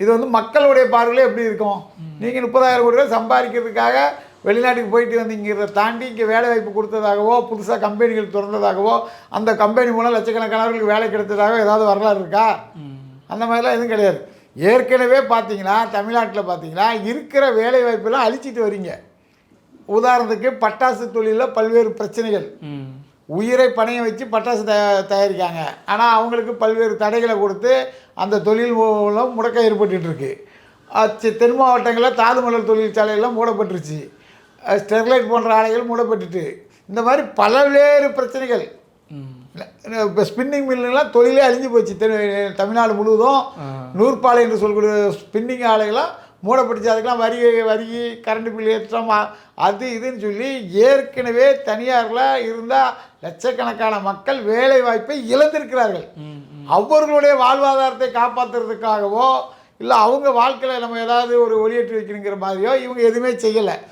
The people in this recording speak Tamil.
இது வந்து மக்களுடைய பார்வையில் எப்படி இருக்கும்? நீங்கள் முப்பதாயிரம் கோடி ரூபாய் சம்பாதிக்கிறதுக்காக வெளிநாட்டுக்கு போயிட்டு வந்தீங்கிறத தாண்டி இங்கே வேலை வாய்ப்பு கொடுத்ததாகவோ புதுசாக கம்பெனிகள் திறந்ததாகவோ அந்த கம்பெனி மூலம் லட்சக்கணக்கானவர்களுக்கு வேலை கிடைத்ததாகவோ ஏதாவது வரலாறு இருக்கா? அந்த மாதிரிலாம் எதுவும் கிடையாது. ஏற்கனவே பார்த்தீங்கன்னா தமிழ்நாட்டில் பார்த்தீங்கன்னா இருக்கிற வேலை வாய்ப்பெல்லாம் அழிச்சிட்டு வரீங்க. உதாரணத்துக்கு பட்டாசு தொழிலில் பல்வேறு பிரச்சனைகள். உயிரை பணையம் வச்சு பட்டாசு தயா தயாரிக்காங்க. ஆனால் அவங்களுக்கு பல்வேறு தடைகளை கொடுத்து அந்த தொழில் மூலம் முடக்கம் அச்சு தென் மாவட்டங்களில் தாது மலர் தொழிற்சாலையெல்லாம் மூடப்பட்டுருச்சு. ஸ்டெர்லைட் போன்ற ஆலைகள் மூடப்பட்டுட்டு. இந்த மாதிரி பல்வேறு பிரச்சனைகள். இப்போ ஸ்பின்னிங் மில்லுலாம் தொழிலே அழிஞ்சு போச்சு. தமிழ்நாடு முழுவதும் நூற்பாலை என்று சொல்லக்கூடிய ஸ்பின்னிங் ஆலைகளாம் மூடப்பட்டுச்சு. அதுக்கெல்லாம் வரி வரி கரண்ட் பில் ஏற்றம்? அது இதுன்னு சொல்லி ஏற்கனவே தனியாரில் இருந்தால் லட்சக்கணக்கான மக்கள் வேலை வாய்ப்பை இழந்திருக்கிறார்கள் அவர்களுடைய வாழ்வாதாரத்தை காப்பாற்றுறதுக்காகவோ இல்லை அவங்க வாழ்க்கையில் நம்ம ஏதாவது ஒரு ஒளியேற்றி வைக்கணுங்கிற மாதிரியோ இவங்க எதுவுமே செய்யலை.